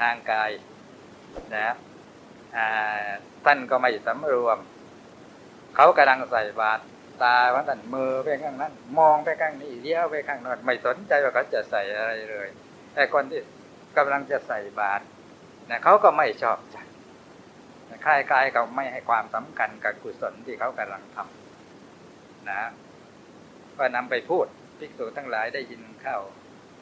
ทางกายนะท่านก็ไม่สำรวม เขากำลังใส่บาตรตาว่าท่านมือไปข้างนั้น มองไปข้างนี้เลี้ยวไปข้างนั้นไม่สนใจว่าเขาจะใส่อะไรเลย แต่คนที่กำลังจะใส่บาตรนะเขาก็ไม่ชอบใจคล้ายๆเขาไม่ให้ความสำคัญกับกุศลที่เขากำลังทำนะก็นำไปพูดภิกษุทั้งหลายได้ยินเข้า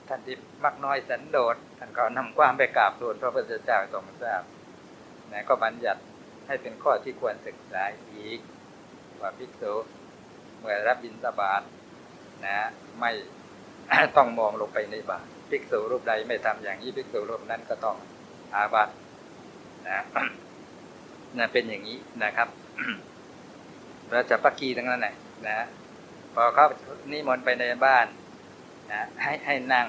ท่านที่มักน้อยสันโดษท่านก็นำความไปกราบทูลพระพุทธเจ้าทรงทราบนะก็บัญญัติให้เป็นข้อที่ควรศึกษาอีก ว่าภิกษุเมื่อรับบิณฑบาตนะไม่ต้องมองลงไปในบาตรภิกษุรูปใดไม่ทำอย่างนี้ภิกษุรูปนั้นก็ต้องอาบัตินะนะเป็นอย่างนี้นะครับเราจะปักกีทั้งนั้นแหละนะพอเขานิมนต์ไปในบ้าน นะให้ให้นั่ง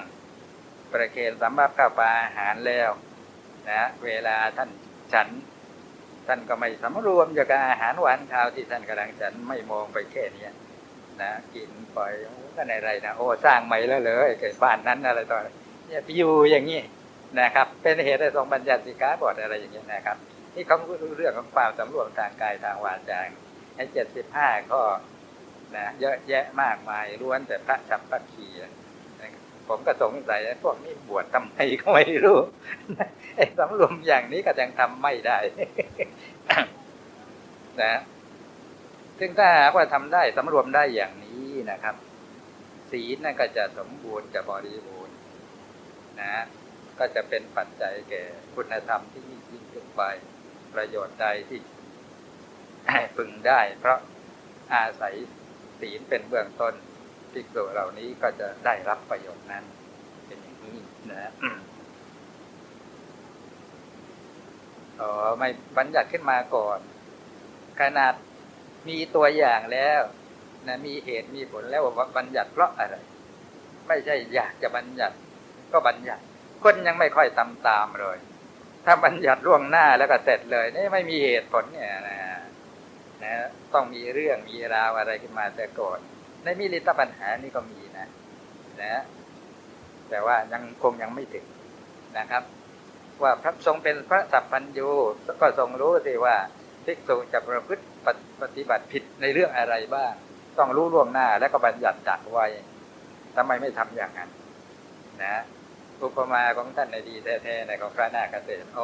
ประเคนสำรับข้าวปลาอาหารแล้วนะเวลาท่านฉัน ท่านก็ไม่สำรวมจากอาหารหวานข้าวที่ท่านกำลังฉันไม่มองไปแค่นี้นะกินปล่อยก็ในไรนะโอ้สร้างใหม่แล้วเลยเกิดบ้านนั้นอะไรต่อเนี่ยไปอยู่อย่างนี้นะครับ เป็นเหตุให้ทรงบัญญัติสิกาบทอะไรอย่างเงี้นะครับ นี่เขาเรื่องของความสำรวมทางกายทางวาจาให้เจ็ดสิบห้าข้อนะเยอะแยะมากมายล้วนแต่พระฉับพระคีนะ ผมก็สงสัยพวกนี้บวชทำไมก็ไม่รู้สำรวมอย่างนี้ก็ยังทำไม่ได้นะซึ่งถ้าหากว่าทำได้สำรวมได้อย่างนี้นะครับ ศีลนั่นก็จะสมบูรณ์จะบริบูรณ์นะ ก็จะเป็นปัจจัยแก่คุณธรรมที่ยิ่งยิ่งขึ้นไป ประโยชน์ใดที่พึงได้ เพราะอาศัยศีลเป็นเบื้องต้น ภิกษุเหล่านี้ก็จะได้รับประโยชน์นั้น เป็นอย่างนี้นะอ๋อไม่บัญญัติขึ้นมาก่อน ขนาดมีตัวอย่างแล้วนะมีเหตุมีผลแล้วว่าบัญญัติเพราะอะไร ไม่ใช่อยากจะบัญญัติ ก็บัญญัติ คนยังไม่ค่อยตามตามเลย ถ้าบัญญัติล่วงหน้าแล้วก็เสร็จเลยนี่ไม่มีเหตุผลเนี่ยนะนะต้องมีเรื่องมีราวอะไรขึ้นมาแต่ก่อน ในมิลิตปัญหานี่ก็มีนะนะแต่ว่ายังคงยังไม่ถึงนะครับ ว่าพระทรงเป็นพระสัพพัญญูก็ทรงรู้สิว่าภิกษุจะประพฤติปฏิบัติผิดในเรื่องอะไรบ้าง ต้องรู้ล่วงหน้าแล้วก็บัญญัติจักไว้ทำไมไม่ทำอย่างนั้น นะอุปมาของท่านในดีแท้ๆในของพระนาคเษตโอ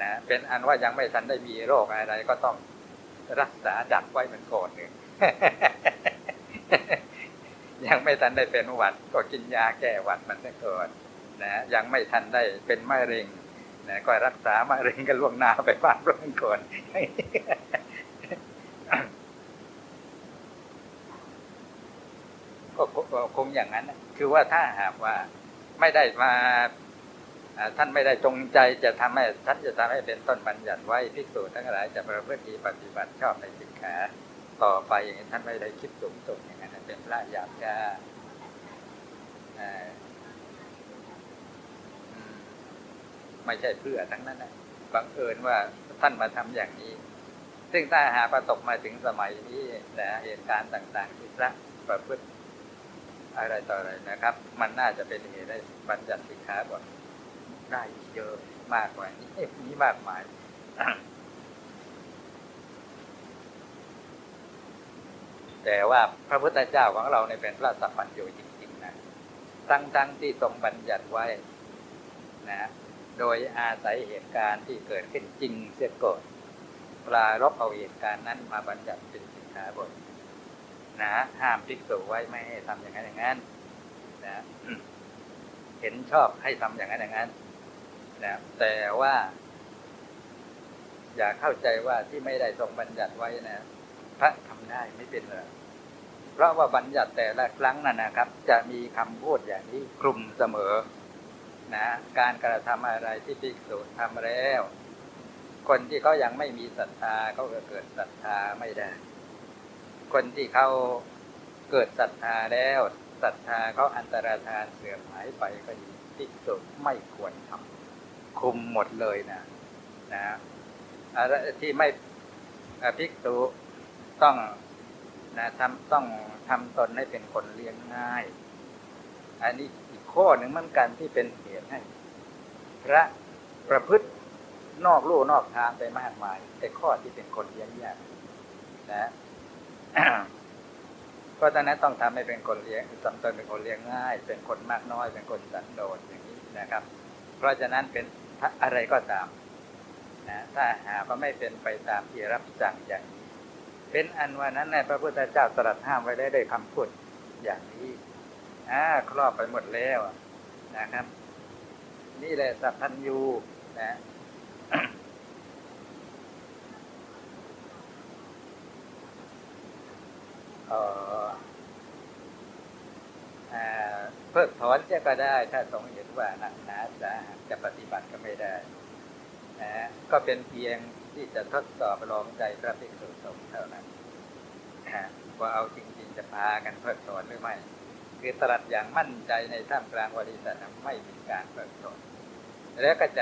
นะเป็นอันว่ายังไม่ทันได้มีโรคอะไรก็ต้องรักษาดักไว้มันก่อนหนึ่ง ยังไม่ทันได้เป็นหวัด ก็กินยาแก้หวัดมันซะก่อนนะยังไม่ทันได้เป็นมะเร็งนะก็รักษามะเร็งกันล่วงหน้าไปบ้างเรื่องก่อนก็คงอย่างนั้นคือว่าถ้าหากว่าไม่ได้มาท่านไม่ได้จงใจจะทำให้ท่านจะทำให้เป็นต้นบัญญัติไว้ภิกษุทั้งหลายจะประพฤติปฏิบัติชอบในสิกขา ต่อไปอย่างนี้ท่านไม่ได้คิดสูงส่งอย่างนั้นเป็นพระหยาบช้าไม่ใช่เพื่อทั้งนั้นนะบังเอิญว่าท่านมาทำอย่างนี้ ซึ่งถ้าหาประตกมาถึงสมัยนี้นะเหตุการณ์ต่าง ๆ ที่พระประพฤติอะไรต่ออะไรนะครับ มันน่าจะเป็นเหตุได้บัญญัติสิกขาบทได้เยอะมากกว่านี้นี้มากมาย แต่ว่าพระพุทธเจ้าของเราในเป็นพระสัพพัญญูจริงๆนะทั้งทั้งที่ทรงบัญญัติไว้นะโดยอาศัยเหตุการณ์ที่เกิดขึ้นจริงเสียก่อนปลารบเอาเหตุการณ์นั้นมาบัญญัติเป็นสิกขาบทนะห้ามภิกษุไว้ไม่ให้ทำอย่างนั้นอย่างนั้นนะเห็นชอบให้ทำอย่างนั้นอย่างนั้นนะแต่ว่า อย่าเข้าใจว่าที่ไม่ได้ทรงบัญญัติไว้นะ พระทำได้ไม่เป็นเลยเพราะว่าบัญญัติแต่ละครั้งนั่นนะครับ จะมีคำพูดอย่างนี้คลุมเสมอนะการกระทำอะไรที่ภิกษุทำแล้ว คนที่เขายังไม่มีศรัทธาเขาก็เกิดศรัทธาไม่ได้ คนที่เขาเกิดศรัทธาแล้วศรัทธาเขาอันตรธานเสื่อมหายไปก็ดีภิกษุไม่ควรทำคุมหมดเลยนะนะอะไรที่ไม่ภิกษุ ต้องนะทำต้องทำตนให้เป็นคนเลี้ยงง่าย อันนี้อีกข้อหนึ่งมือนกันที่เป็นเหตุให้ พระประพฤตินอกลู่นอกทางไปมากมายแต่ข้อที่เป็นคนเลี้ยงยากนะเพราะฉะนั้นต้องทำให้เป็นคนเลี้ยงสำตนเป็นคนเลี้ยงง่าย เป็นคนมากน้อย เป็นคนสันโดษอย่างนี้นะครับ เพราะฉะนั้นเป็นอะไรก็ตามนะถ้าหากว่าไม่เป็นไปตามที่รับสั่งอย่าง เป็นอันว่านั้นในพระพุทธเจ้าตรัสห้ามไว้ได้ด้วยคำพูดอย่างนี้อ่าครอบไปหมดแล้วนะครับ นี่แหละสัพพัญญูนะเอ่ออ่าเพิกถอนเสียก็ได้ ถ้าทรงเห็นว่าหนักหนาสาหัสจะปฏิบัติก็ไม่ได้นะก็เป็นเพียง ที่จะทดสอบลองใจพระภิกษุสงฆ์เท่านั้นว่าเอาจริงๆจะพากันเพิกถอนหรือไม่ คือตรัสอย่างมั่นใจในท่ามกลางบริษัทนั้นไม่มีการเพิกถอนแล้วก็ใจ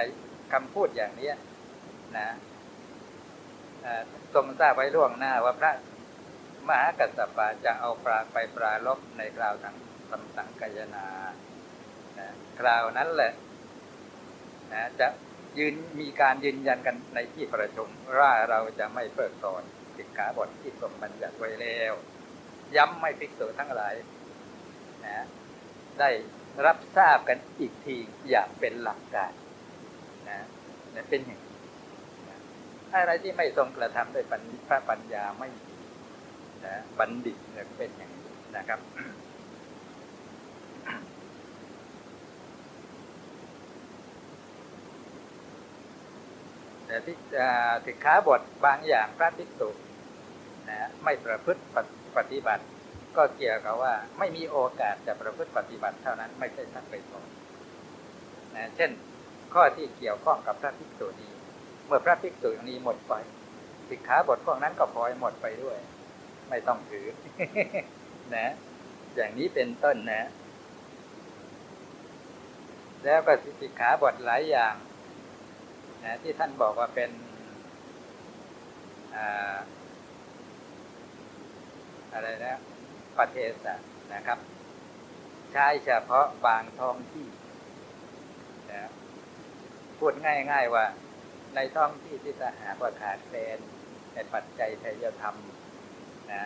คำพูดอย่างเนี้นะทรงทราบไว้ล่วงหน้าว่าพระมหากัสสปะจะเอาปลาไปปลาลบในคราวสังสัมสังกายนานะคราวนั้นแหละนะจะ ยืนมีการยืนยันกันในที่ประชุมว่าเราจะไม่เพิกถอนสิกขาบทที่ทรงบัญญัติไว้แล้ว ย้ำไม่ภิกษุทั้งหลายนะได้รับทราบกันอีกทีอย่างเป็นหลักการนะนะเป็นอย่างนี้นะอะไรที่ไม่ทรงกระทำด้วยปัญพระปัญญาไม่มีนะบัณฑิตเป็นอย่างนี้นะครับ แต่ ที่สิกขาบทบางอย่างพระภิกษุนะไม่ประพฤติปฏิบัติ ก็เกี่ยวกับว่า ไม่มีโอกาสจะประพฤติปฏิบัติเท่านั้นไม่ใช่ท่านไปสอนนะเช่น ข้อที่เกี่ยวข้องกับพระภิกษุนี้ เมื่อพระภิกษุนี้หมดไปสิกขาบทพวกนั้นก็พลอยหมดไปด้วย ไม่ต้องถือนะ อย่างนี้เป็นต้นนะ แล้วก็สิกขาบทหลายอย่าง นะที่ท่านบอกว่าเป็นอาอะไรนะประเทศะนะครับ ใช้เฉพาะบางท้องที่นะพูดง่าย ๆว่า ในท้องที่ที่สหากว่าขาดแคลนในปัจจัยไทยธรรมนะ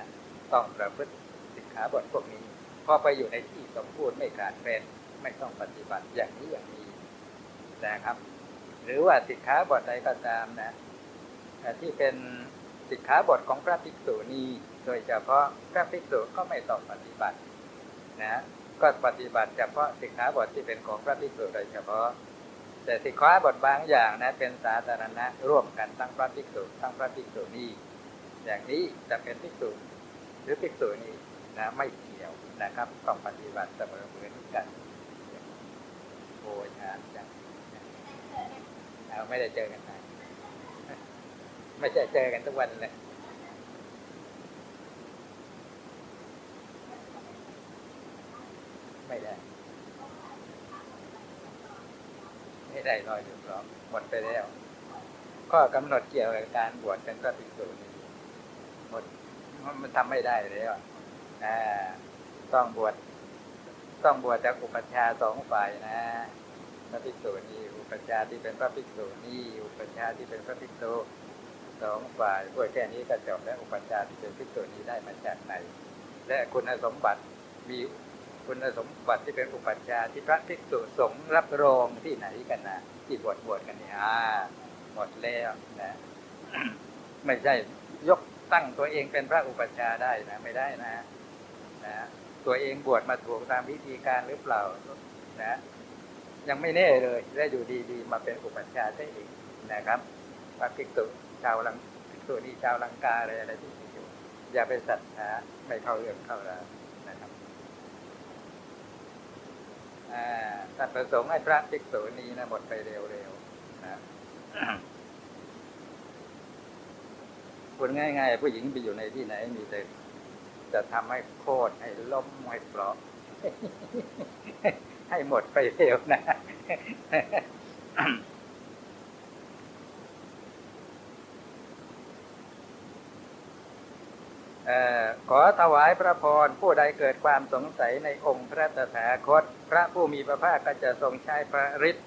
ต้องประพฤติสิกขาบทพวกนี้พอไปอยู่ในที่สมบูรณ์ไม่ขาดแคลนไม่ต้องปฏิบัติอย่างนี้อย่างนี้นะครับ หรือว่าสิกขาบทใดก็ตามนะที่เป็นสิกขาบทของพระภิกษุนี้โดยเฉพาะพระภิกษุก็ไม่ต้องปฏิบัตินะก็ปฏิบัติเฉพาะสิกขาบทที่เป็นของพระภิกษุโดยเฉพาะ แต่สิกขาบทบางอย่างนะเป็นสาธารณะร่วมกันทั้งพระภิกษุทั้งพระภิกษุนี้อย่างนี้จะเป็นภิกษุหรือภิกษุนี้นะไม่เกี่ยวนะครับต้องปฏิบัติเสมอเหมือนกันโอ้ยฮะจัง เอาไม่ได้เจอกันนะไม่ใช่เจอกันทุกวันเลยไม่ได้ ไม่ได้ลอยถึงร้องหมดไปแล้วข้อกำหนดเกี่ยวกับการบวชเป็นพระภิกษุนี้หมดมันทำไม่ได้แล้วอต้องบวชต้องบวชจากอุปัชฌาย์สองฝ่ายนะ ระภิกษุนีอุปชาที่เป็นพระภิกษุนี่อุปชาที่เป็นพระภิกษุสองฝ่ายบวชแค่นี้ก็จบแล้วอุปชาที่เป็นภิกษุนีได้มาจากไหน และคุณสมบัติมีคุณสมบัติที่เป็นอุปชาที่พระภิกษุสงฆ์รับรองที่ไหนกันนะที่บวชบวชกันนี่อ่าหมดแล้วนะไม่ใช่ยกตั้งตัวเองเป็นพระอุปชาได้นะไม่ได้นะนะตัวเองบวชมาถูกตามวิธีการหรือเปล่านะ ยังไม่แน่เลยได้อยู่ดีๆมาเป็นอุปัชฌาย์ได้อีกนะครับพระภิกษุชาวลังภิกษุนี่ชาวลังกาอะไรอะไรที่มีอยู่อย่าไปศรัทธาไม่เข้าเรื่องเข้าราวนะครับท่านประสงค์ให้พระภิกษุนี้นะหมดไปเร็วๆนะคนง่ายๆผู้หญิงไปอยู่ในที่ไหนมีแต่จะทำให้โคตรให้ล้มให้เปราะ ให้หมดไปเร็วนะขอถวายพระพรผู้ใดเกิดความสงสัยในองค์พระตถาคต พระผู้มีพระภาคก็จะทรงใช้พระฤทธิ์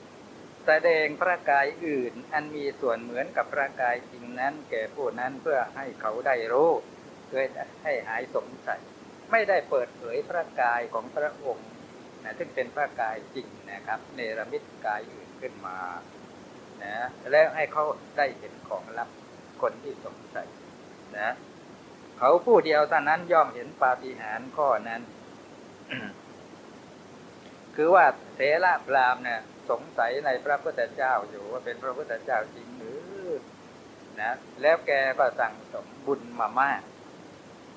แสดงพระกายอื่น อันมีส่วนเหมือนกับพระกายจริงนั้น แก่ผู้นั้นเพื่อให้เขาได้รู้เพื่อให้หายสงสัย ไม่ได้เปิดเผยพระกายของพระองค์นะซึ่งเป็นพระกายจริงนะครับ เนรมิตกายอื่นขึ้นมานะแล้วให้เขาได้เห็นของลับคนที่สงสัยนะเขาผู้เดียวเท่านั้นย่อมเห็นปาฏิหาริย์ข้อนั้น คือว่าเถระพรามเนี่ยสงสัยในพระพุทธเจ้าอยู่ว่าเป็นพระพุทธเจ้าจริงหรือนะแล้วแกก็สั่งสมบุญมามาก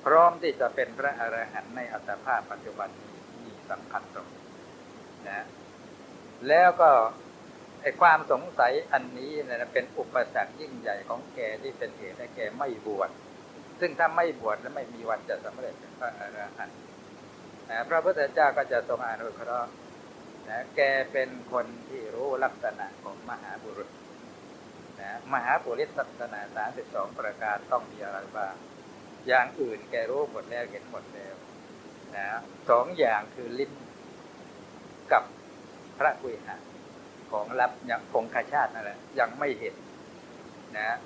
พร้อมที่จะเป็นพระอรหันต์ในอัตภาพปัจจุบันนี้มีสำคัญตรงนะแล้วก็ไอความสงสัยอันนี้นะเป็นอุปสรรคยิ่งใหญ่ของแกที่เป็นเหตุให้แกไม่บวชซึ่งถ้าไม่บวชแล้วไม่มีวันจะสำเร็จเป็นพระอรหันต์นะพระพุทธเจ้าก็จะทรงอนุเคราะห์นะแกเป็นคนที่รู้ลักษณะของมหาบุรุษนะมหาปุริสลักษณะสามสิบสองประการต้องมีอะไรบ้าง อย่างอื่นแกรู้หมดแล้วเห็นหมดแล้วนะสองอย่างคือลิ้นกับพระกุยหาของรับอย่างคงคาชาตินั่นแหละยังไม่เห็นนะ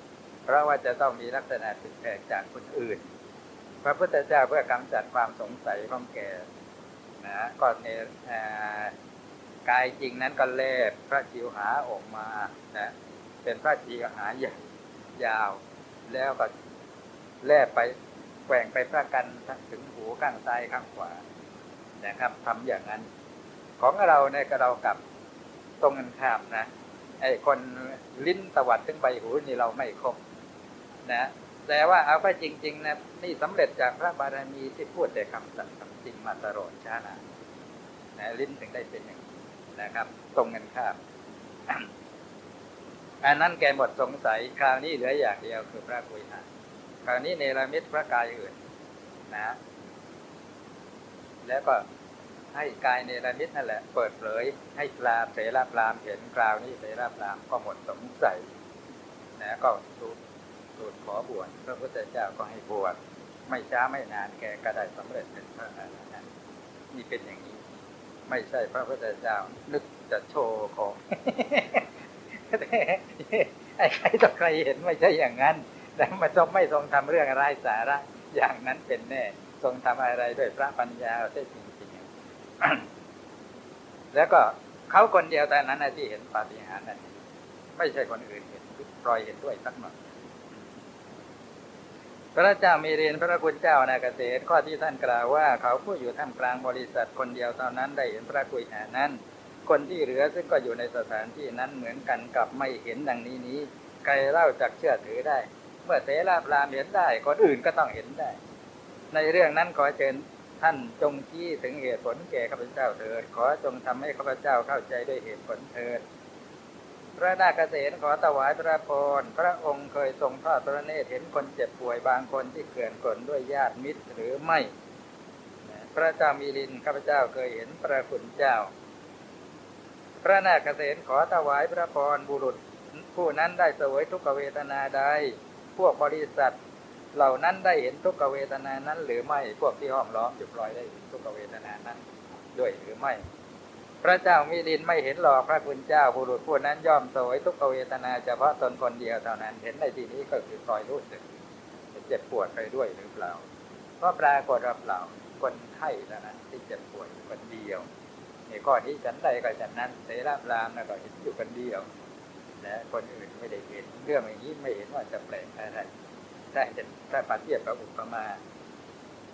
เพราะว่าจะต้องมีลักษณะผิดแปลกจากคนอื่น พระพุทธเจ้าเพื่อกำจัดความสงสัยของแกนะก็ในกายจริงนั้นก็เล็บพระจิวหาออกมานะเป็นพระจิวหาใหญ่ยาว แล้วก็แลบไป แกว่งไปพระกันถึงหูข้างซ้ายข้างขวานะครับทำอย่างนั้น ของเราเนี่ยก็เรากับตรงกันข้ามนะไอ้คนลิ้นตวัดถึงใบหูนี่เราไม่ครบนะแต่ว่าเอาไปจริง ๆ นะนี่สำเร็จจากพระบารมีที่พูดแต่คำสัตย์คำจริงมาตลอดชาตินะลิ้นถึงได้เป็นอย่างนี้นะครับ ตรงกันข้ามอันนั้นแกหมดสงสัยคราวนี้เหลืออย่างเดียวคือพระกุยหา คราวนี้เนรมิตพระกายอื่นนะ แล้วก็ให้กายเนรมิตนั่นแหละ เปิดเผยให้ปลาเสราปรามเห็นคราวนี้เสราปรามก็หมดสงสัยนะก็ทูลทูลขอบวชพระพุทธเจ้าก็ให้บวชไม่ช้าไม่นานแกก็ได้สำเร็จเป็นพระอรหันต์นี่เป็นอย่างนี้ ไม่ใช่พระพุทธเจ้า นึกจะโชว์ของไอ้ใครต่อใครเห็นไม่ใช่อย่างนั้น แต่มาทรงไม่ทรงทำเรื่องอะไรสาระอย่างนั้นเป็นแน่ ทรงทำอะไรด้วยพระปัญญาเส้จริงๆ แล้วก็เขาคนเดียวแต่นั้นที่เห็นปาฏิหาริย์นั้นไม่ใช่คนอื่นเห็นปล่อยเห็นด้วยสักหน่อยพระเจ้ามีเรียนพระคุณเจ้านาเกษตรข้อที่ท่านกล่าวว่า เขาผู้อยู่ท่ามกลางบริษัทคนเดียวเท่านั้นได้เห็นพระกุยหานั้น คนที่เหลือซึ่งก็อยู่ในสถานที่นั้นเหมือนกันกับไม่เห็นดังนี้นี้ ใครเล่าจักเชื่อถือได้ เมื่อเสลาปรามเห็นได้คนอื่นก็ต้องเห็นได้ ในเรื่องนั้นขอเชิญท่านจงชี้ถึงเหตุผลแก่ข้าพเจ้าเถิดขอจงทำให้ข้าพเจ้าเข้าใจด้วยเหตุผลเถิดพระนาคเษนขอถวายพระพรพระองค์เคยทรงทอดพระเนตรเห็นคนเจ็บป่วยบางคนที่เกลื่อนกลนด้วยญาติมิตรหรือไม่ พระเจ้ามีลินข้าพเจ้าเคยเห็นพระคุณเจ้า พระนาคเษนขอถวายพระพรบุรุษผู้นั้นได้เสวยทุกเวทนาใด พวกบริษัท เหล่านั้นได้เห็นทุกขเวทนานั้น หรือไม่พวกที่ห้อมล้อมจุดลอยได้เห็นทุกขเวทนานั้น ด้วยหรือไม่ พระเจ้ามีดินไม่เห็นหรอกพระคุณเจ้าบุรุษผู้นั้นย่อมสวยทุกขเวทนาเฉพาะตนคนเดียวเท่านั้น เห็นในที่นี้ก็คือคอยรู้สึกเจ็บปวดไปด้วยหรือเปล่าเพราะปรากฏว่าเปล่าคนไข้เท่านั้นที่เจ็บปวดคนเดียวในข้อนี้ฉันใดก็ฉันนั้นเสราพรามนะก็เห็นอยู่คนเดียว และคนอื่นไม่ได้เห็นเรื่องอย่างนี้ไม่เห็นว่าจะแปลกอะไรถ้าเห็นถ้าปฏิเทียบกับอุปมา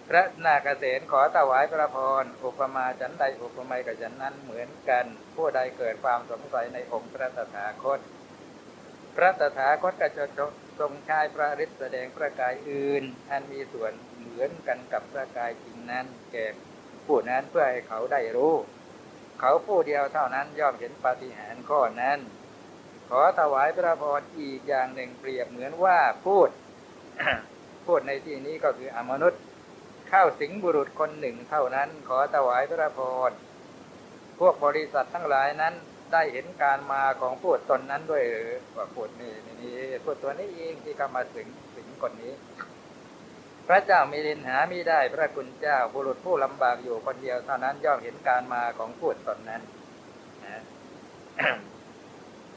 พระนาคเษนขอถวายพระพรอุปมาฉันใดอุปไมยกับฉันนั้นเหมือนกัน ผู้ใดเกิดความสงสัยในองค์พระตถาคต พระตถาคตก็จะทรงใชายพระฤทธิ์แสดงพระกายอื่น อันมีส่วนเหมือนกันกับพระกายจริงนั้นแก่ผู้นั้นเพื่อให้เขาได้รู้ เขาผู้เดียวเท่านั้นย่อมเห็นปาฏิหาริย์ข้อนั้น ขอถวายพระพรอีกอย่างหนึ่งเปรียบเหมือนว่าพูด พูดในที่นี้ก็คืออมนุษย์เข้าสิงบุรุษคนหนึ่งเท่านั้น ขอถวายพระพรพวกบริษัททั้งหลายนั้นได้เห็นการมาของพูดตนนั้นด้วยหรือว่าพูดนี่นี่พูดตัวนี้เองที่เข้ามาสิงสิงคนนี้ พระเจ้ามีลินหามิได้ พระคุณเจ้าบุรุษผู้ลำบากอยู่คนเดียวเท่านั้นย่อมเห็นการมาของพูดตนนั้นนะ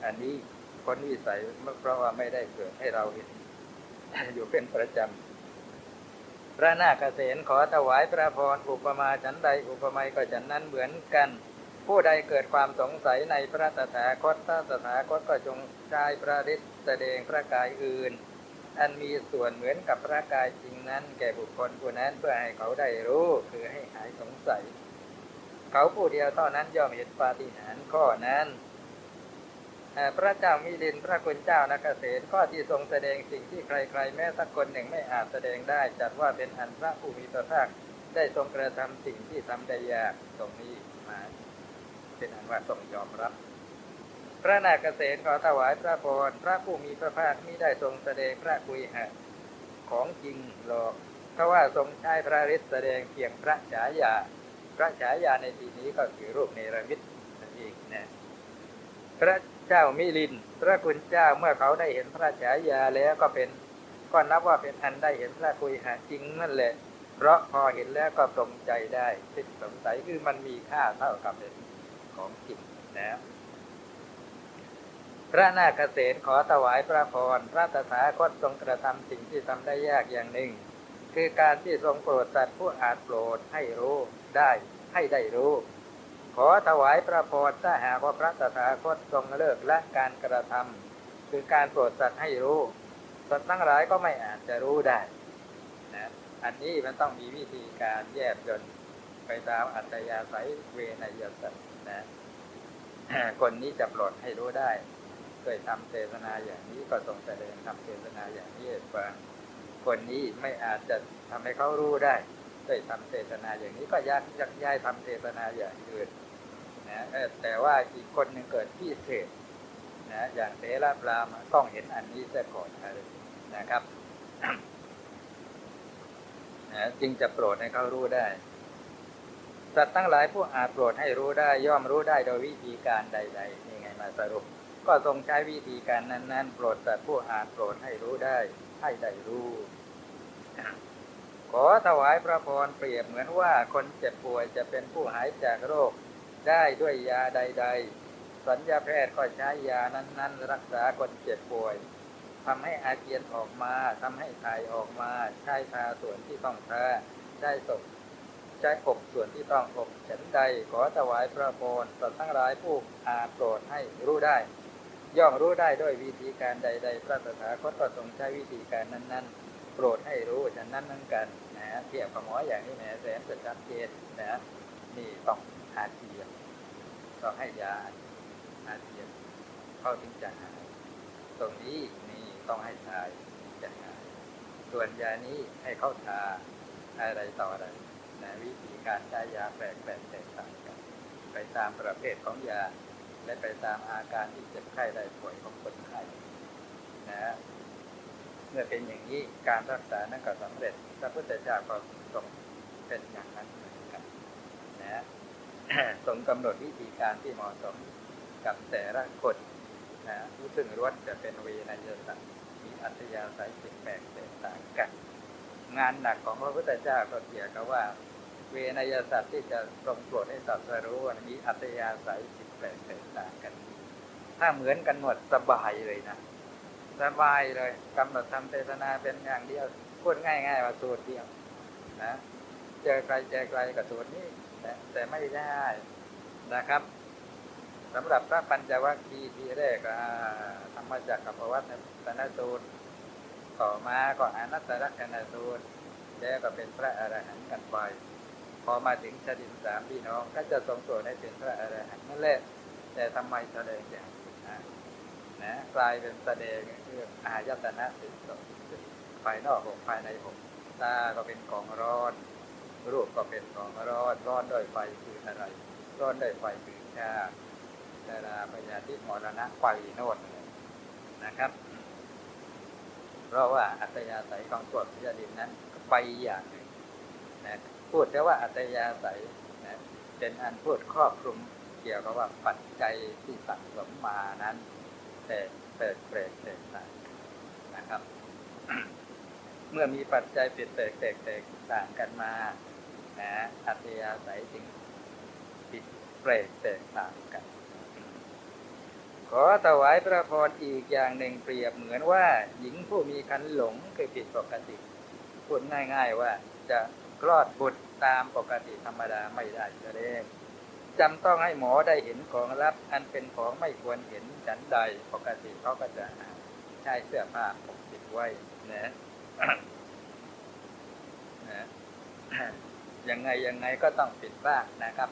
อันนี้คนวิสัยเพราะว่าไม่ได้เกิดให้เราเห็นอยู่เป็นประจำ พระนาคเษนขอถวายพระพรอุปมาฉันใดอุปไมยก็ฉันนั้นเหมือนกัน ผู้ใดเกิดความสงสัยในพระตถาคตพระตถาคตก็จงใช้พระฤทธิ์แสดงพระกายอื่น อันมีส่วนเหมือนกับพระกายจริงนั้น แก่บุคคลผู้นั้นเพื่อให้เขาได้รู้คือให้หายสงสัย เขาผู้เดียวเท่านั้นย่อมเห็นปาฏิหาริย์ข้อนั้น พระเจ้ามิลินพระคุณเจ้านักเกษตรข้อที่ทรงแสดงสิ่งที่ใครๆ แม้สักคนหนึ่งไม่อาจแสดงได้ จัดว่าเป็นอันพระผู้มีพระภาคได้ทรงกระทำสิ่งที่ทำได้ยากตรงนี้มาเป็นอันว่าทรงยอมรับ พระนาคเษนขอถวายพระพรพระผู้มีพระภาคมิได้ทรงแสดงพระกุยหะของจริงหรอกเพราะว่าทรงใช้พระฤทธิ์แสดงเพียงพระฉายา พระฉายาในที่นี้ก็คือรูปเนรมิตนั่นเองนะพระ เจ้ามิลิน พระคุณเจ้าเมื่อเขาได้เห็นพระฉายาแล้วก็เป็นก็นับว่าเป็นอันได้เห็นพระคุยหาจริงนั่นแหละ เพราะพอเห็นแล้วก็ตรงใจได้สิ้นสงสัยคือมันมีค่าเท่ากับเป็นของจริงนะพระนาคเษนขอถวายพระพรพระตถาคตทรงกระทำสิ่งที่ทำได้ยากอย่างหนึ่ง คือการที่ทรงโปรดสัตว์ผู้อาจโปรดให้รู้ได้ให้ได้รู้ ขอถวายพระพรถ้าหากว่าพระตถาคตทรงเลิกและการกระทำคือการโปรดสัตว์ให้รู้ สัตว์ทั้งหลายก็ไม่อาจจะรู้ได้นะอันนี้มันต้องมีวิธีการแยบยนต์ไปตามอัตยาศัยเวนยสัตว์นะคนนี้จะปรดให้รู้ได้ด้วยทำเทศนาอย่างนี้ก็ทรงแสดงทำเทศนาอย่างนี้ฟังคนนี้ไม่อาจจะทำให้เขารู้ได้ ได้วยทำเทศนาอย่างนี้ก็ยักยักย้ายทำเทศนาอย่างอื่นนะแต่ว่าอีกคนหนึ่งเกิดพิเศษนะอย่างเทระพรามต้องเห็นอันนี้ซะก่อนนะครับนะจึงจะโปรดให้เขารู้ได้ สัตว์ทั้งหลายผู้อาจโปรดให้รู้ได้ย่อมรู้ได้โดยวิธีการใดๆนี่ไงมาสรุป ก็ทรงใช้วิธีการนั้น ๆ โปรดสัตว์ผู้อาจโปรดให้รู้ได้ ให้ได้รู้ ขอถวายพระพรเปรียบเหมือนว่าคนเจ็บป่วยจะเป็นผู้หายจากโรค ได้ด้วยยาใด ๆ สัญญาแพทย์ก็ใช้ยานั้น ๆ รักษาคนเจ็บป่วยทำให้อาเจียนออกมาทำให้ถ่ายออกมา ใช้ทาส่วนที่ต้องทาได้ศพใช้อบส่วนที่ต้องอบฉันใด ขอถวายพระพรสัตว์ทั้งหลายผู้อาจโปรดให้รู้ได้ ย่อมรู้ได้ด้วยวิธีการใด ๆ พระตถาคตก็ทรงใช้วิธีการนั้น ๆ โปรดให้รู้ฉะนั้นนั่นกันนะเทียบกับหมออย่างนี้แหมแสนจะชัดเจนนะนี่ต้องอาเจียนต้องให้ยาอาเจียนเข้าถึงจะหายตรงนี้นี่ต้องให้ทายจะหายส่วนยานี้ให้เข้าทาอะไรต่ออะไรนะวิธีการใช้ยาแปลกแปลกแตกต่างกัน ไปตามประเภทของยา และไปตามอาการที่เจ็บไข้ได้ป่วยของคนไข้นะ เมื่อเป็นอย่างนี้การรักษานั้นก็สำเร็จพระพุทธเจ้าก็ทรงเป็นอย่างนั้นเหมือนกันนะทรงกำหนดวิธีการที่เหมาะสมกับแต่ละคนนะผู้ซึ่งล้วนจะเป็นเวนยสัตว์มีอัธยาศัยแปลกแตกต่างกัน งานหนักของพระพุทธเจ้าก็เกี่ยวกับว่า เวนยสัตว์ที่จะทรงโปรดให้สัตว์รู้มีอัธยาศัยผิดแปลกแตกต่างกัน ถ้าเหมือนกันหมดสบายเลยนะ สบายเลยกำหนดทำเทศนาเป็นอย่างเดียวพูดง่ายๆว่าสูตรเดียวนะเจอใครเจอใครกับสูตรนี้แต่แต่ไม่ได้นะครับสำหรับพระปัญจวัคคีย์ทีแรกอ่าธรรมจักรกับวัตตนสูตรต่อมาก็อนัตตลักษณสูตรแล้วก็เป็นพระอรหันต์กันไปพอมาถึงชดินสามพี่น้องก็จะทรงโปรดให้เป็นพระอรหันต์นั่นแหละแต่ทำไมแสดงอย่าง นะกลายเป็นแสดงเรื่องอายตนะสิบสองภายนอกหกภายในหกตาก็เป็นของร้อน รูปก็เป็นของร้อน ร้อนด้วยไฟคืออะไร ร้อนด้วยไฟคือชาดาราพยาธิมรณะไฟโน่นนะครับ เพราะว่าอัตยาศัยของพวพิยดินนั้นไปอย่างหนึ่งนะพูดแต่ว่าอัตยาศัยนะเป็นอันพูดครอบคลุมเกี่ยวกับว่าปัจจัยที่สั่งสมมานั้น แต่เปิดเปรกแตกต่างนะครับ เมื่อมีปัจจัยเปลี่ยนแปลกแตกแตกต่างกันมานะอัตยาศัยจึงผิดเปรกแตกต่างกัน ขอถวายพระพรอีกอย่างหนึ่งเปรียบเหมือนว่า หญิงผู้มีคันหลงคือผิดปกติพูดง่าย ๆว่าจะคลอดบุตรตามปกติธรรมดาไม่ได้จะเด้ จำต้องให้หมอได้เห็นของลับ อันเป็นของไม่ควรเห็นฉันใดปกติเขาก็จะใช้เสื้อผ้าปกปิดไว้นะนะยังไงยังไงก็ต้องปิดบ้างนะครับ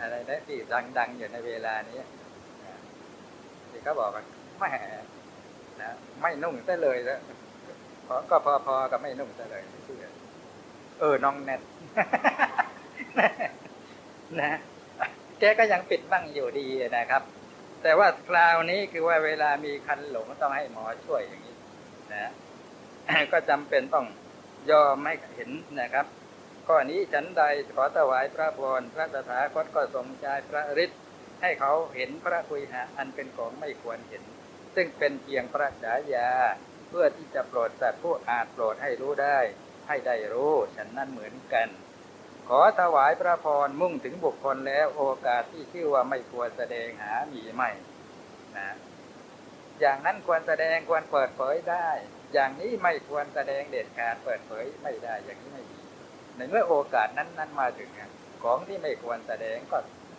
อะไรนะที่ดัง ๆ อยู่ในเวลานี้ที่เขาบอกว่าไม่นะไม่นุ่งซะเลยแล้วก็พอๆกับไม่นุ่งซะเลยเชื่อเออน้องแนท นะแกก็ยังปิดบ้างอยู่ดีนะครับ แต่ว่าคราวนี้คือว่าเวลามีคันหลงต้องให้หมอช่วยอย่างนี้ นะก็จำเป็นต้องยอมให้เห็นนะครับข้อนี้ฉันใดขอถวายพระพรพระตถาคตก็ทรงใจพระฤทธิ์ให้เขาเห็นพระคุยหะอันเป็นของไม่ควรเห็น ซึ่งเป็นเพียงพระฉายา เพื่อที่จะโปรดสัตว์ผู้อาจโปรดให้รู้ได้ ให้ได้รู้ฉันนั้นเหมือนกัน ขอถวายพระพรมุ่งถึงบุคคลแล้วโอกาสที่ชื่อว่าไม่ควรแสดงหามีไม่นะอย่างนั้นควรแสดงควรเปิดเผยได้ อย่างนี้ไม่ควรแสดงเด็ดขาดเปิดเผยไม่ได้อย่างนี้ไม่ดีในเมื่อโอกาสนั้นนั้นมาถึงของที่ไม่ควรแสดงก็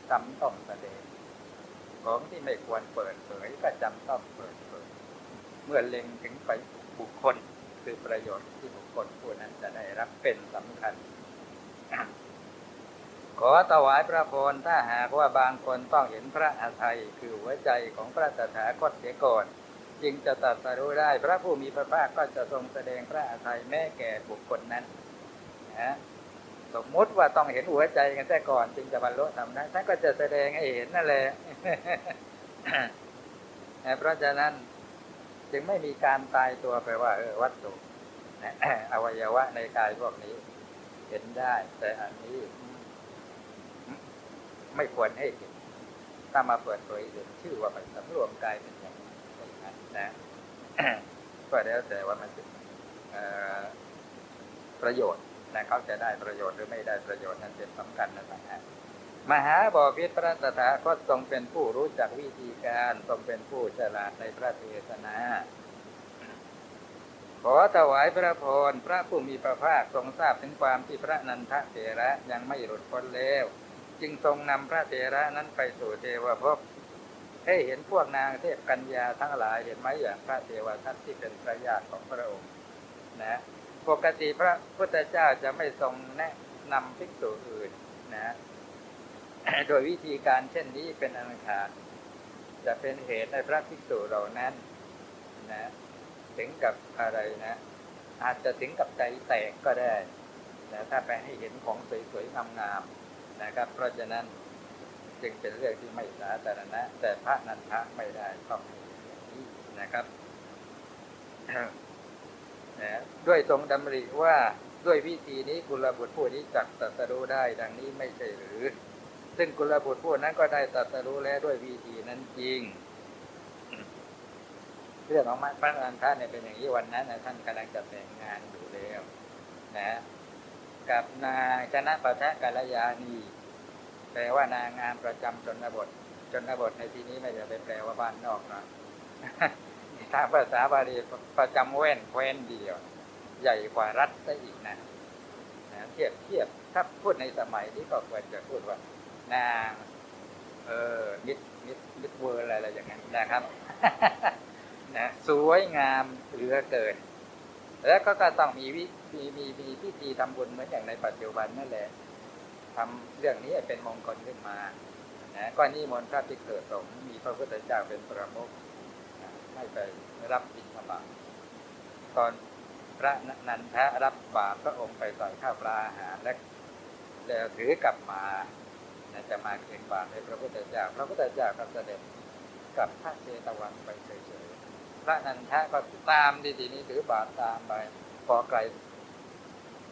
จำต้องแสดง ของที่ไม่ควรเปิดเผยก็จำต้องเปิดเผยเมื่อเล็งถึงไปบุคคลคือประโยชน์ที่บุคคลผู้นั้นจะได้รับเป็นสำคัญ ขอถวายพระพรถ้าหากว่าบางคนต้องเห็นพระอาทัยคือหัวใจของพระตถาคตเสียก่อน จึงจะตรัสรู้ได้ พระผู้มีพระภาคก็จะทรงแสดงพระอาทัยแม้แก่บุคคลนั้นนะสมมุติว่าต้องเห็นหัวใจกันแต่ก่อน จึงจะบรรลุธรรมได้ท่านก็จะแสดงให้เห็นนั่นแหละเพราะฉะนั้นจึงไม่มีการตายตัวไปว่า เออวัตถุนะอวัยวะในกายพวกนี้ เห็นได้ แต่อันนี้ไม่ควรให้เห็น ถ้ามาเปิดเผยเห็นชื่อว่าไปสำรวมกายเป็นอย่างนั้นนะก็แล้วแต่ว่ามันเป็นประโยชน์นะเขาจะได้ประโยชน์หรือไม่ได้ประโยชน์นั้นเป็นสำคัญนะต่างหากมหาบอพิตรพระตถาคตทรงเป็นผู้รู้จักวิธีการ ทรงเป็นผู้ฉลาดในพระเทศนา ขอถวายพระพรพระผู้มีพระภาคทรงทราบถึงความที่พระนันทเถระยังไม่หลุดพ้นแล้ว จึงทรงนำพระเถระนั้นไปสู่เทวภพให้เห็นพวกนางเทพกัญญาทั้งหลายเห็นไหมอย่างพระเทวทัตที่เป็นพระญาติของพระองค์นะปกติพระพุทธเจ้าจะไม่ทรงแนะนำภิกษุอื่นนะโดยวิธีการเช่นนี้เป็นอันขาดจะเป็นเหตุให้พระภิกษุเหล่านั้นนะ ถึงกับอะไรนะ อาจจะถึงกับใจแตกก็ได้นะถ้าไปให้เห็นของสวยๆงามๆนะครับ เพราะฉะนั้นจึงเป็นเรื่องที่ไม่สาธารณะ แต่พระนันทะไม่ได้ต้องมีอย่างนี้นะครับนะด้วยทรงดำริว่าด้วยวิธีนี้กุลบุตรผู้นี้จักตัสรู้ได้ดังนี้ไม่ใช่หรือ ซึ่งกุลบุตรผู้นั้นก็ได้ตัสรู้แล้วด้วยวิธีนั้นจริง เรื่องของพระนันทะเนี่ยเป็นอย่างนี้วันนั้นนะท่านกำลังจะแต่งงานอยู่แล้วนะกับนางชนะประทะกัลยาณีแปลว่านางงามประจำชนบทชนบทในที่นี้ไม่ได้ไปแปลว่าบ้านนอกนะทางภาษาบาลีประจำแว่นแคว้นเดียว ใหญ่กว่ารัฐซะอีกนะนะเทียบเทียบถ้าพูดในสมัยนี้ก็ควรจะพูดว่า นาง เออมิดมิดมิดเวอร์อะไรอะไรอย่างนั้นนะครับ นะสวยงามเหลือเกิน แล้วก็ก็ต้องมีวิมีมีมีพิธีทำบุญเหมือนอย่างในปัจจุบันนั่นแหละทำเรื่องนี้เป็นมงคลขึ้นมานะก็นิมนต์พระภิกษุสงฆ์มีพระพุทธเจ้าเป็นประมุขนะให้ไปรับบิณฑบาตตอนพระนันทะรับบาตรพระองค์ไปใส่ข้าวปลาอาหารและแล้วถือกลับมานะจะมาเคืนบาตรให้พระพุทธเจ้า พระพุทธเจ้าก็เสด็จกลับพระเจตวันไปเฉย ระนันทะก็ตามดีทีนี้ถือบาตรตามไปพอไกล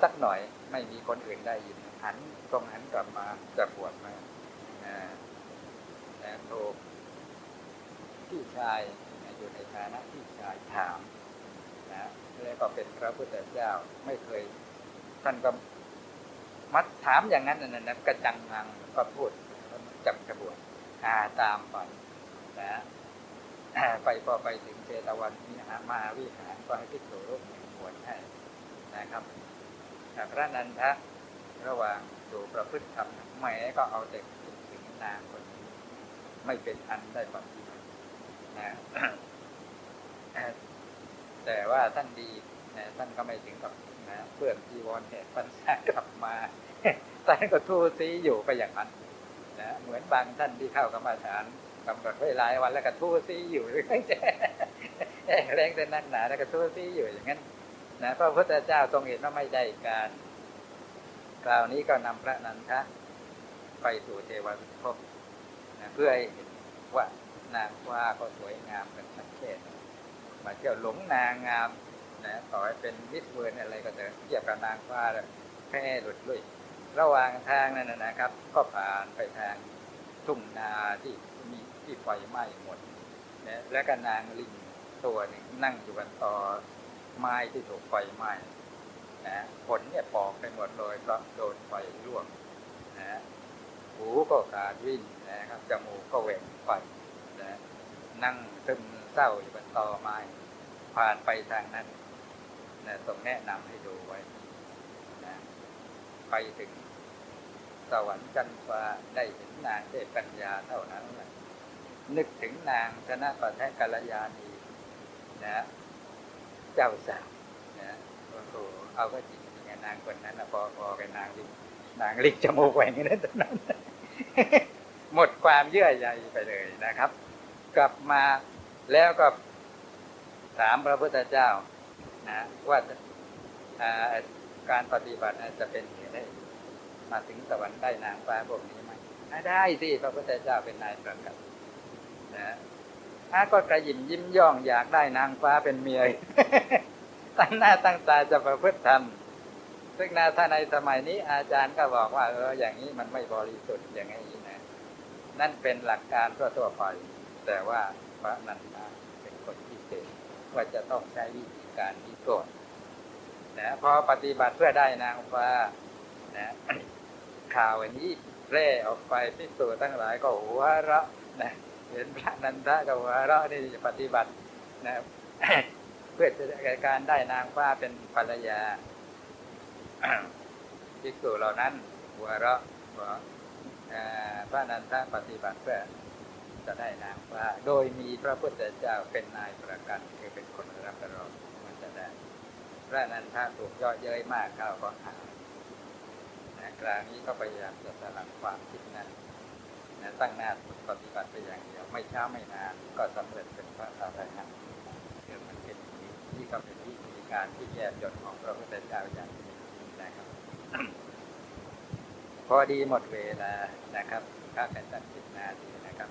สักหน่อยไม่มีคนอื่นได้ยินหันตรงหันกลับมาจะปวดไหมนะนโทพี่ชายอยู่ในฐานะพี่ชายถามนะแล้วก็เป็นพระพุทธเจ้าไม่เคยท่านก็มัดถามอย่างนั้นนะนะกระจังงังก็พูดจับกระบวนอาตามไปนะ ไปพอไปถึงเจตวันวิหามาวิหารก็ให้ภิกษุรูปหนึ่งบวชให้นะครับพระนันทะระหว่างอยู่ประพฤติธรรมแหมก็เอาแต่คิดถึงนางคนนี้ ไม่เป็นอันได้ปฏิบัตินะแต่ว่าท่านดีนะท่านก็ไม่ถึงกับนะเพื่อนจีวรแหกปัญหากลับมาท่านก็ทูซีอยู่ไปอย่างนั้นนะเหมือนบางท่านที่เข้ากรรมฐาน กำหนดไว้หลายวันแล้วก็ทูซี่อยู่แรงแต่แรงแต่นั่นหนาแล้วก็ทูซี่อยู่อย่างนั้นนะพระพุทธเจ้าทรงเห็นว่าไม่ได้การคราวนี้ก็นำพระนันทะไปสู่เทวภพนะเพื่อให้เห็นว่านางว่าก็สวยงามเป็นสังเกตมาเที่ยวหลงนางงามนะต่อให้เป็นมิสเวิร์นอะไรก็เถอะเทียบกับนางฟ้าแล้วแค่หลุดลุยระหว่างทางนั่นนะครับ ก็ผ่านไปทางทุ่งนาที่ ที่ไฟไหม้หมดนะแล้วก็นางลิงตัวหนึ่งนั่งอยู่บนตอไม้ที่ถูกไฟไหม้นะผลเนี่ยปอกไปหมดเลยเพราะโดนไฟลวกนะหูก็ขาดวิ่นนะครับจมูกก็แหว่งไฟนะนั่งซึมเศร้าอยู่บนตอไม้ ผ่านไปทางนั้นนะทรงแนะนำให้ดูไว้นะไปถึงสวรรค์จันทราได้เห็นนางเทพปัญญาเท่านั้นแหละ นึกถึงนางชนะประแทกกัลยาณีนะเจ้าสาวนะโอ้โหเอาก็จริงจริงนางคนนั้นนะพอพอเป็นนางลิงนางลิงจมูกแหว่งอย่างนั้นตอนนั้น หมดความเยื่อใยไปเลยนะครับ กลับมาแล้วก็ถามพระพุทธเจ้านะว่าการปฏิบัติน่ะจะเป็นเหตุให้มาถึงสวรรค์ได้นางฟ้าพวกนี้ไหมได้สิพระพุทธเจ้าเป็นนายประกั นะถ้าก็กระยิมยิ้มย่องอยากได้นางฟ้าเป็นเมียตั้งหน้าตั้งตาจะประพฤติธรรมซึ่งนาถ้าในสมัยนี้อาจารย์ก็บอกว่า เอออย่างนี้มันไม่บริสุทธิ์อย่างนี้นะ นั่นเป็นหลักการทั่วๆไป แต่ว่าพระนันทาเป็นคนพิเศษว่าจะต้องใช้วิธีการนี้ก่อนนะพอปฏิบัติเพื่อได้นางฟ้านะข่าวอันนี้แร่ออกไปพิสูจน์ทั้งหลายก็หัวเราะนะ เห็นพระนันทากับวเระนี่ปฏิบัตินะเพื่อจะได้การได้นางฟ้าเป็นภรรยาภิกษุเหล่านั้นหัวเระบอกอ่าพระนันทะปฏิบัติเพื่อจะได้นางฟ้า โดยมีพระพุทธเจ้าเป็นนายประกันคือเป็นคนรับรองมันจะได้ พระนันทะถูกย่อเย้ยมากเข้าก็หายนะคราวนี้ก็พยายามจะสลัดความคิดนั้น นะตั้งหน้าปฏิบัติไปอย่างเดียว ไม่ช้าไม่นานก็สำเร็จเป็นพระอรหันต์คืองมันเป็นอย่างนี้นี่ก็เป็นวิธีการที่แยกจดของพระพุทธเจ้าอย่างนี้นะครับ พอดีหมดเวลานะครับข้าเป็นตัดสินนาทีนะครับ